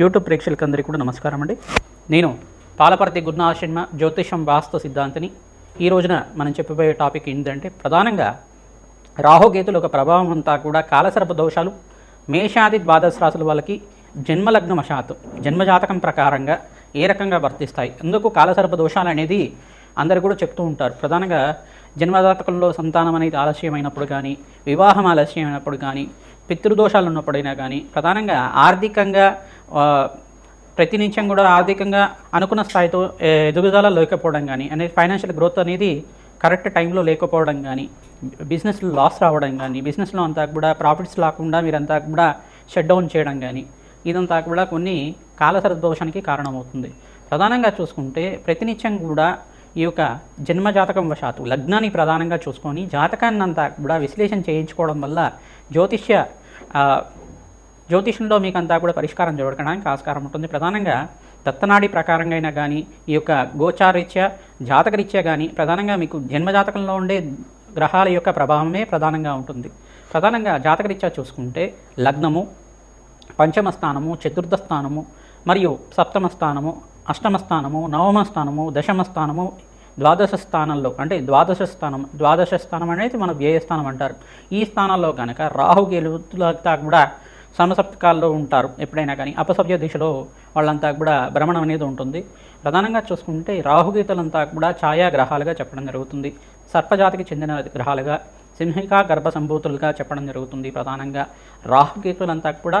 YouTube ప్రేక్షకులందరికీ కూడా నమస్కారం అండి. నేను పాలపర్తి గురునాశర్మ జ్యోతిషం వాస్తు సిద్ధాంతిని. ఈ రోజున మనం చెప్పబోయే టాపిక్ ఏంటంటే ప్రధానంగా రాహుకేతుల ఒక ప్రభావం అంతా కూడా కాలసర్ప దోషాలు మేషాది ద్వాదశ రాశుల వాళ్ళకి జన్మలగ్న వశాత్తు జన్మజాతకం ప్రకారంగా ఏ రకంగా వర్తిస్తాయి. అందుకు కాలసర్ప దోషాలు అనేది అందరు కూడా చెప్తూ ఉంటారు. ప్రధానంగా జన్మజాతకంలో సంతానం అనేది ఆలస్యమైనప్పుడు కానీ వివాహం ఆలస్యమైనప్పుడు కానీ పితృదోషాలు ఉన్నప్పుడైనా కానీ ప్రధానంగా ఆర్థికంగా ప్రతి నిమిషం కూడా ఆర్థికంగా అనుకున్న స్థాయితో ఎదుగుదల లేకపోవడం కానీ అనేది ఫైనాన్షియల్ గ్రోత్ అనేది కరెక్ట్ టైంలో లేకపోవడం కానీ బిజినెస్లో లాస్ రావడం కానీ బిజినెస్లో అంతా కూడా ప్రాఫిట్స్ రాకుండా మీరంతా కూడా షట్ డౌన్ చేయడం కానీ ఇదంతా కూడా కొన్ని కాలసర దోషానికి కారణమవుతుంది. ప్రధానంగా చూసుకుంటే ప్రతినిత్యం కూడా ఈ యొక్క జన్మజాతకం వశాత్తు లగ్నాన్ని ప్రధానంగా చూసుకొని జాతకాన్ని అంతా కూడా విశ్లేషణ చేయించుకోవడం వల్ల జ్యోతిష్య జ్యోతిషంలో మీకు అంతా కూడా పరిష్కారం జరగడానికి ఆస్కారం ఉంటుంది. ప్రధానంగా దత్తనాడి ప్రకారంగా అయినా కానీ ఈ యొక్క గోచారీత్యా జాతకరీత్యా కానీ ప్రధానంగా మీకు జన్మజాతకంలో ఉండే గ్రహాల యొక్క ప్రభావమే ప్రధానంగా ఉంటుంది. ప్రధానంగా జాతకరీత్యా చూసుకుంటే లగ్నము పంచమ స్థానము చతుర్థ స్థానము మరియు సప్తమ స్థానము అష్టమ స్థానము నవమ స్థానము దశమ స్థానము ద్వాదశ స్థానంలో అంటే ద్వాదశ స్థానం ద్వాదశ స్థానం అనేది మన వ్యయ స్థానం అంటారు. ఈ స్థానంలో కనుక రాహుకేలుతులంతా కూడా సమసప్తకాల్లో ఉంటారు ఎప్పుడైనా కానీ. అపసవ్య దిశలో వాళ్ళంతా కూడా భ్రమణం అనేది ఉంటుంది. ప్రధానంగా చూసుకుంటే రాహుగీతలంతా కూడా ఛాయా గ్రహాలుగా చెప్పడం జరుగుతుంది. సర్పజాతికి చెందిన గ్రహాలుగా సింహికా గర్భ సంభూతులుగా చెప్పడం జరుగుతుంది ప్రధానంగా. రాహుకేతులంతా కూడా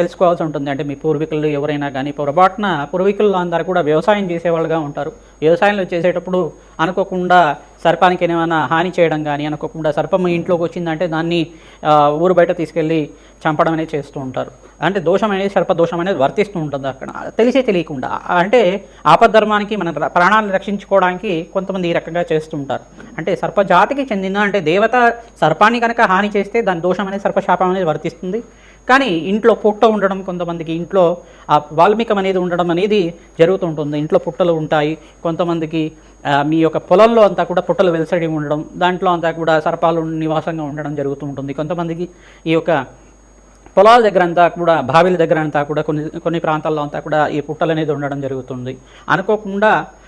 తెలుసుకోవాల్సి ఉంటుంది. అంటే మీ పూర్వీకులు ఎవరైనా కానీ పొరపాటున పూర్వీకులు అందరూ కూడా వ్యవసాయం చేసేవాళ్ళుగా ఉంటారు. వ్యవసాయంలో చేసేటప్పుడు అనుకోకుండా సర్పానికి ఏమైనా హాని చేయడం కానీ అనుకోకుండా సర్పం ఇంట్లోకి వచ్చిందంటే దాన్ని ఊరు బయట తీసుకెళ్ళి చంపడం అనేది చేస్తూ ఉంటారు. అంటే దోషం అనేది సర్ప దోషం అనేది వర్తిస్తూ ఉంటుంది అక్కడ. తెలిసే తెలియకుండా. అంటే ఆపద్ధర్మానికి మన ప్రాణాలను రక్షించుకోవడానికి కొంతమంది ఈ రకంగా చేస్తూ ఉంటారు. అంటే సర్పజాతికి చెందిన అంటే దేవత సర్పాన్ని కనుక హాని చేస్తే దాని దోషం అనేది సర్పశాపం అనేది వర్తిస్తుంది. కానీ ఇంట్లో పుట్ట ఉండడం కొంతమందికి ఇంట్లో ఆ వాల్మీకం అనేది ఉండడం అనేది జరుగుతూ ఉంటుంది ఇంట్లో పుట్టలు ఉంటాయి. కొంతమందికి మీ యొక్క పొలంలో అంతా కూడా పుట్టలు వెలసడి ఉండడం దాంట్లో అంతా కూడా సర్పాలు నివాసంగా ఉండడం జరుగుతూ ఉంటుంది కొంతమందికి ఈ యొక్క పొలాల దగ్గర అంతా కూడా బావిల దగ్గర అంతా కూడా కొన్ని కొన్ని ప్రాంతాల్లో అంతా కూడా ఈ పుట్టలు అనేది ఉండడం జరుగుతుంది. అనుకోకుండా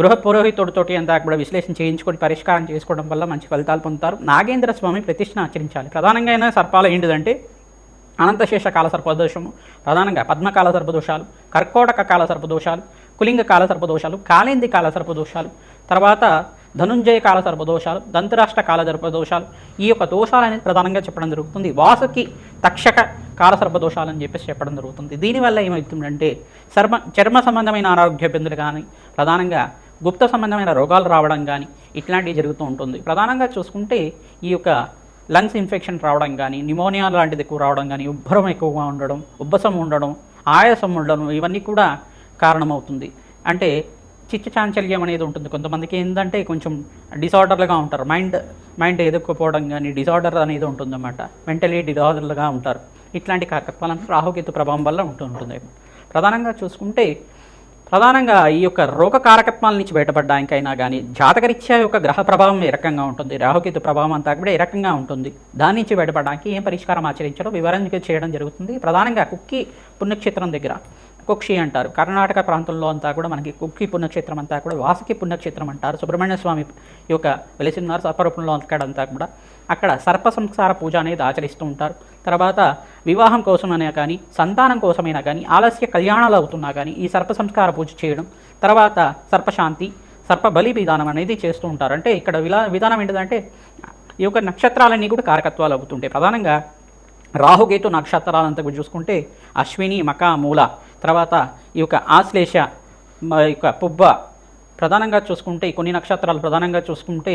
గృహ పురోహితుడితోటి అంతా కూడా విశ్లేషణ చేయించుకొని పరిష్కారం చేసుకోవడం వల్ల మంచి ఫలితాలు పొందుతారు. నాగేంద్ర స్వామి ప్రతిష్ఠ ఆచరించాలి. ప్రధానంగా అయినా సర్పాలు ఏంటిదంటే అనంతశేష కాల సర్పదోషము ప్రధానంగా పద్మకాల సర్పదోషాలు కర్కోటక కాల సర్పదోషాలు కులింగ కాల సర్పదోషాలు కాలేంది కాల సర్పదోషాలు తర్వాత ధనుంజయ కాల సర్పదోషాలు దంతరాష్ట్ర కాల సర్పదోషాలు ఈ యొక్క దోషాలు అనేది ప్రధానంగా చెప్పడం జరుగుతుంది. వాసుకి తక్షక కాల సర్పదోషాలు అని చెప్పేసి చెప్పడం జరుగుతుంది. దీనివల్ల ఏమవుతుందంటే చర్మ చర్మ సంబంధమైన ఆరోగ్య ఇబ్బందులు కానీ ప్రధానంగా గుప్త సంబంధమైన రోగాలు రావడం కానీ ఇట్లాంటివి జరుగుతూ ఉంటుంది. ప్రధానంగా చూసుకుంటే ఈ యొక్క లంగ్స్ ఇన్ఫెక్షన్ రావడం కానీ నిమోనియా లాంటిది ఎక్కువ రావడం కానీ ఉబ్బరం ఎక్కువగా ఉండడం ఉబ్బసం ఉండడం ఆయాసం ఉండడం ఇవన్నీ కూడా కారణమవుతుంది. అంటే చిత్త చాంచల్యం అనేది ఉంటుంది. కొంతమందికి ఏంటంటే కొంచెం డిసార్డర్లుగా ఉంటారు. మైండ్ మైండ్ ఎదుర్కోపోవడం కానీ డిసార్డర్ అనేది ఉంటుందన్నమాట. మెంటలీ డిసార్డర్లుగా ఉంటారు. ఇట్లాంటి కారకత్వాలను రాహుకేతు ప్రభావం వల్ల ఉంటూ ఉంటుంది ప్రధానంగా చూసుకుంటే ప్రధానంగా ఈ యొక్క రోగ కారకత్వాల నుంచి బయటపడడానికైనా కానీ జాతకరీత్యా యొక్క గ్రహ ప్రభావం ఏ రకంగా ఉంటుంది రాహుకేతు ప్రభావం అంతా కూడా ఏ రకంగా ఉంటుంది దాని నుంచి బయటపడడానికి ఏం పరిష్కారం ఆచరించడం వివరణ చేయడం జరుగుతుంది. ప్రధానంగా కుక్కి పుణ్యక్షేత్రం దగ్గర కుక్షి అంటారు. కర్ణాటక ప్రాంతంలో అంతా కూడా మనకి కుక్కి పుణ్యక్షేత్రం అంతా కూడా వాసుకి పుణ్యక్షేత్రం అంటారు. సుబ్రహ్మణ్య స్వామి యొక్క వెలిసిన్నారు సర్పరూపంలో అక్కడంతా కూడా. అక్కడ సర్ప సంస్కార పూజ అనేది ఆచరిస్తూ ఉంటారు. తర్వాత వివాహం కోసమైనా కానీ సంతానం కోసమైనా కానీ ఆలస్య కళ్యాణాలు అవుతున్నా కానీ ఈ సర్ప సంస్కార పూజ చేయడం తర్వాత సర్పశాంతి సర్ప బలి విధానం అనేది చేస్తూ ఉంటారు. అంటే ఇక్కడ విలా విధానం ఏంటిదంటే ఈ యొక్క నక్షత్రాలన్నీ కూడా కారకత్వాలు అవుతుంటాయి. ప్రధానంగా రాహుకేతు నక్షత్రాలంతా కూడా చూసుకుంటే అశ్విని మక మూల తర్వాత ఈ యొక్క ఆశ్లేష మ- యొక్క పుబ్బ ప్రధానంగా చూసుకుంటే కొన్ని నక్షత్రాలు ప్రధానంగా చూసుకుంటే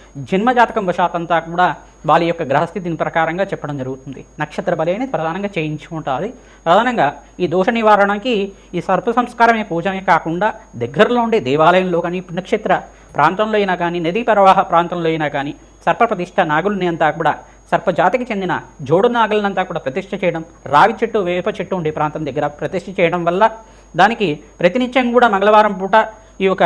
జన్మజాతకం వశాతంతా కూడా వాళ్ళ యొక్క గ్రహస్థితిని ప్రకారంగా చెప్పడం జరుగుతుంది. నక్షత్ర బలి అనేది ప్రధానంగా చేయించుకుంటుంది ప్రధానంగా ఈ దోష నివారణకి ఈ సర్ప సంస్కారమే పూజమే కాకుండా దగ్గరలో ఉండే దేవాలయంలో కానీ పుణ్యక్షేత్ర ప్రాంతంలో అయినా కానీ నదీ ప్రవాహ ప్రాంతంలో అయినా కానీ సర్ప ప్రతిష్ట నాగుల్ని అంతా కూడా సర్పజాతికి చెందిన జోడు నాగులనంతా కూడా ప్రతిష్ఠ చేయడం రావి చెట్టు వేప చెట్టు ఉండే ప్రాంతం దగ్గర ప్రతిష్ఠ చేయడం వల్ల దానికి ప్రతినిత్యం కూడా మంగళవారం పూట ఈ యొక్క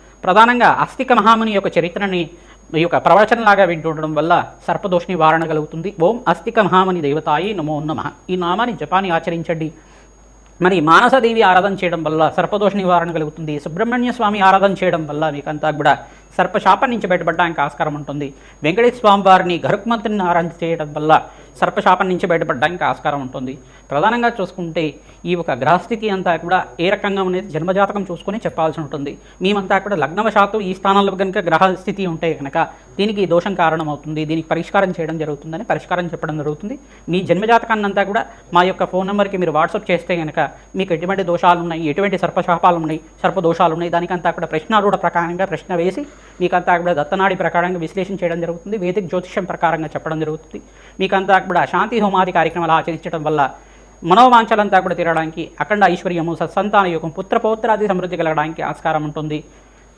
ప్రధానంగా అస్తిక మహాముని యొక్క చరిత్రని ఈ యొక్క ప్రవచనలాగా వింటుండడం వల్ల సర్పదోష నివారణ కలుగుతుంది. ఓం అస్థిక మహాముని దేవతాయి నమో నమ. ఈ నామాన్ని జపాన్ని ఆచరించండి. మరి మానసదేవి ఆరాధన చేయడం వల్ల సర్పదోష నివారణ కలుగుతుంది. సుబ్రహ్మణ్య స్వామి ఆరాధన చేయడం వల్ల మీకంతా కూడా సర్పశాపం నుంచి బయటపడడానికి ఆస్కారం ఉంటుంది. వెంకటేశ్వర స్వామి వారిని గరుక్మంత్రిని ఆరాధన చేయడం వల్ల సర్పశాపం నుంచి బయటపడడానికి ఆస్కారం ఉంటుంది. ప్రధానంగా చూసుకుంటే ఈ ఒక గ్రహస్థితి అంతా కూడా ఏ రకంగా అనేది జన్మజాతకం చూసుకొని చెప్పాల్సి ఉంటుంది. మేమంతా కూడా లగ్నవశాత్తు ఈ స్థానంలో కనుక గ్రహస్థితి ఉంటే కనుక దీనికి దోషం కారణం అవుతుంది దీనికి పరిష్కారం చేయడం జరుగుతుందని పరిష్కారం చెప్పడం జరుగుతుంది. మీ జన్మజాతకాన్ని అంతా కూడా మా యొక్క ఫోన్ నెంబర్కి మీరు వాట్సాప్ చేస్తే కనుక మీకు ఎటువంటి దోషాలు ఉన్నాయి ఎటువంటి సర్పశాపాలు ఉన్నాయి సర్ప దోషాలు ఉన్నాయి దానికంతా కూడా ప్రశ్నారూఢ ప్రకారంగా ప్రశ్న వేసి మీకంతా కూడా దత్తనాడి ప్రకారంగా విశ్లేషణ చేయడం జరుగుతుంది. వేదిక జ్యోతిష్యం ప్రకారంగా చెప్పడం జరుగుతుంది. మీకంతా కూడా శాంతి హోమాది కార్యక్రమాలు ఆచరించడం వల్ల మనోవాంఛలంతా కూడా తీరడానికి అఖండ ఐశ్వర్యము సత్సంతాన యోగం పుత్ర పౌత్రాది సమృద్ధి కలగడానికి ఆస్కారం ఉంటుంది.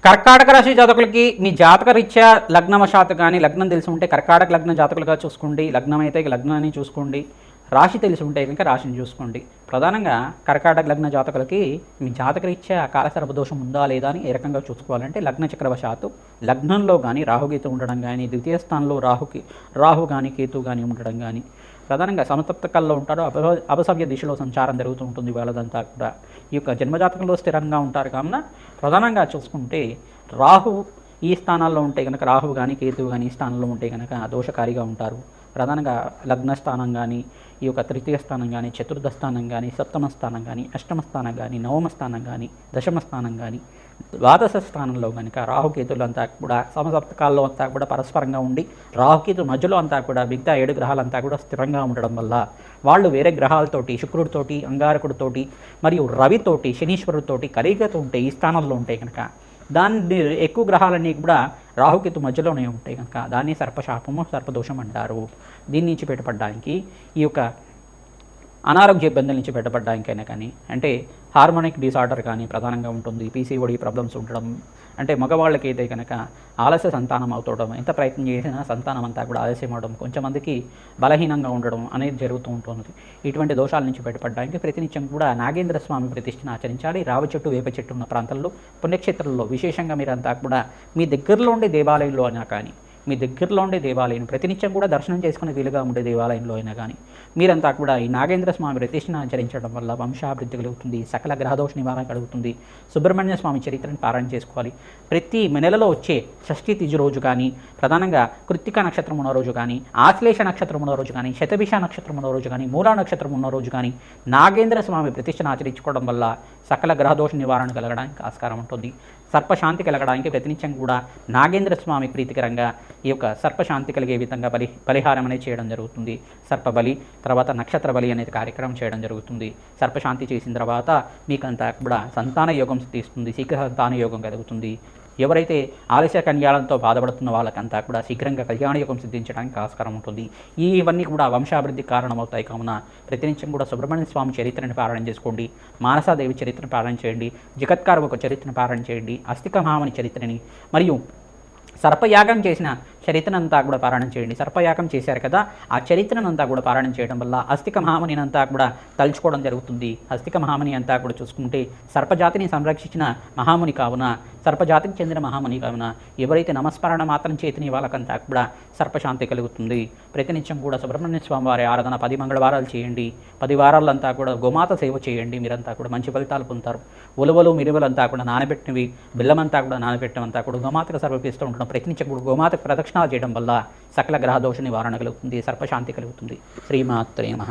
కర్కాటక రాశి జాతకులకి మీ జాతక రీత్యా లగ్నవశాత్తు కానీ లగ్నం తెలిసి ఉంటే కర్కాటక లగ్న జాతకులుగా చూసుకోండి. లగ్నం అయితే లగ్నాన్ని చూసుకోండి. రాశి తెలిసి ఉంటే కనుక రాశిని చూసుకోండి. ప్రధానంగా కర్కాటక లగ్న జాతకులకి మీ జాతక రీత్యా కాలసర్ప దోషం ఉందా లేదా అని ఏ రకంగా చూసుకోవాలంటే లగ్న చక్రవశాత్తు లగ్నంలో కానీ రాహుగీత ఉండడం కానీ ద్వితీయ స్థానంలో రాహుకి రాహు కానీ కేతు కానీ ఉండడం కానీ ప్రధానంగా సమతప్తకాల్లో ఉంటారు అప అపసవ్య దిశలో సంచారం జరుగుతూ ఉంటుంది వాళ్ళదంతా కూడా. ఈ యొక్క జన్మజాతకంలో స్థిరంగా ఉంటారు కావున ప్రధానంగా చూసుకుంటే రాహు ఈ స్థానాల్లో ఉంటే కనుక రాహు కానీ కేతువు కానీ ఈ స్థానంలో ఉంటే కనుక దోషకారిగా ఉంటారు. ప్రధానంగా లగ్న స్థానం కానీ ఈ యొక్క తృతీయ స్థానం కానీ చతుర్థ స్థానం కానీ సప్తమ స్థానం కానీ అష్టమ స్థానం కానీ నవమ స్థానం కానీ దశమ స్థానం కానీ ద్వాదశ స్థానంలో కనుక రాహుకేతులు అంతా కూడా సమసప్తకాల్లో అంతా కూడా పరస్పరంగా ఉండి రాహుకేతు మధ్యలో అంతా కూడా మిగతా ఏడు గ్రహాలంతా కూడా స్థిరంగా ఉండడం వల్ల వాళ్ళు వేరే గ్రహాలతోటి శుక్రుడితోటి అంగారకుడితోటి మరియు రవితోటి శనీశ్వరుడితోటి కలిగతో ఉంటే ఈ స్థానంలో ఉంటే కనుక దాన్ని ఎక్కువ గ్రహాలన్నీ కూడా రాహుకేతు మధ్యలోనే ఉంటాయి కనుక దాన్ని సర్పశాపము సర్పదోషం అంటారు. దీని నుంచి బయటపడడానికి ఈ యొక్క అనారోగ్య ఇబ్బందుల నుంచి బయటపడడానికైనా కానీ అంటే హార్మోనిక్ డిసార్డర్ కానీ ప్రధానంగా ఉంటుంది పీసీఓడి ప్రాబ్లమ్స్ ఉండడం అంటే మగవాళ్ళకి అయితే కనుక ఆలస్య సంతానం అవుతుండడం ఎంత ప్రయత్నం చేసినా సంతానం అంతా కూడా ఆలస్యం అవడం కొంతమందికి బలహీనంగా ఉండడం అనేది జరుగుతూ ఉంటుంది. ఇటువంటి దోషాల నుంచి బయటపడడానికి ప్రతినిత్యం కూడా నాగేంద్ర స్వామి ప్రతిష్టను ఆచరించాలి. రావి చెట్టు వేప చెట్టు ఉన్న ప్రాంతాల్లో పుణ్యక్షేత్రంలో విశేషంగా మీరంతా కూడా మీ దగ్గరలో ఉండే దేవాలయంలో అయినా కానీ మీ దగ్గరలో ఉండే దేవాలయం ప్రతినిత్యం కూడా దర్శనం చేసుకునే వీలుగా ఉండే దేవాలయంలో అయినా కానీ మీరంతా కూడా ఈ నాగేంద్ర స్వామి ప్రతిష్టను ఆచరించడం వల్ల వంశాభివృద్ధి కలుగుతుంది సకల గ్రహదోష నివారణ కలుగుతుంది సుబ్రహ్మణ్య స్వామి చరిత్రను పారాయణ చేసుకోవాలి. ప్రతి నెలలో వచ్చే షష్ఠి తిజు రోజు కానీ ప్రధానంగా కృత్తిక నక్షత్రం ఉన్న రోజు కానీ ఆశ్లేష నక్షత్రం ఉన్న రోజు కానీ శతభిష నక్షత్రం ఉన్న రోజు కానీ మూలా నక్షత్రం ఉన్న రోజు కానీ నాగేంద్ర స్వామి ప్రతిష్టను ఆచరించుకోవడం వల్ల సకల గ్రహదోష నివారణ కలగడానికి ఆస్కారం ఉంటుంది. సర్పశాంతి కలగడానికి ప్రతినిత్యం కూడా నాగేంద్ర స్వామి ప్రీతికరంగా ఈ యొక్క సర్పశాంతి కలిగే విధంగా బలి పరిహారం అనేది చేయడం జరుగుతుంది. సర్పబలి తర్వాత నక్షత్ర బలి అనేది కార్యక్రమం చేయడం జరుగుతుంది. సర్పశాంతి చేసిన తర్వాత మీకంతా కూడా సంతాన యోగం తీస్తుంది. శీఘ్ర సంతాన యోగం కలుగుతుంది. ఎవరైతే ఆలస్య కన్యాలంతో బాధపడుతున్న వాళ్ళకంతా కూడా శీఘ్రంగా కళ్యాణ యోగం సిద్ధించడానికి ఆస్కారం ఉంటుంది. ఈ ఇవన్నీ కూడా వంశాభివృద్ధికి కారణమవుతాయి. కావున ప్రతినిత్యం కూడా సుబ్రహ్మణ్య స్వామి చరిత్రను పారాయణ చేసుకోండి. మానసాదేవి చరిత్రను పారాయణ చేయండి. జగత్కారు ఒక చరిత్రను పారాయణ చేయండి. అస్తిక మహామని చరిత్రని. మరియు సర్పయాగం చేసిన చరిత్రనంతా కూడా పారాయణం చేయండి. సర్పయాగం చేశారు కదా ఆ చరిత్రనంతా కూడా పారాయణం చేయడం వల్ల అస్థిక మహామునినంతా కూడా తలుచుకోవడం జరుగుతుంది. అస్థిక మహాముని అంతా కూడా చూసుకుంటే సర్పజాతిని సంరక్షించిన మహాముని కావున సర్పజాతికి చెందిన మహాముని కావున ఎవరైతే నమస్మరణ మాత్రం చేతిని వాళ్ళకంతా కూడా సర్పశాంతి కలుగుతుంది. ప్రతినిత్యం కూడా సుబ్రహ్మణ్య స్వామి వారి ఆరాధన పది మంగళవారాలు చేయండి. పది వారాలంతా కూడా గోమాత సేవ చేయండి. మీరంతా కూడా మంచి ఫలితాలు పొందుతారు. ఉలవలు మిరువలంతా కూడా నానబెట్టినవి బిల్లమంతా కూడా నానబెట్టమంతా కూడా గోమాతకు సమర్పిస్తూ ఉండడం ప్రతినిత్యం కూడా గోమాతకు ప్రదక్షిణాలు చేయడం వల్ల సకల గ్రహ దోష నివారణ కలుగుతుంది సర్పశాంతి కలుగుతుంది. శ్రీమాత్రే నమః.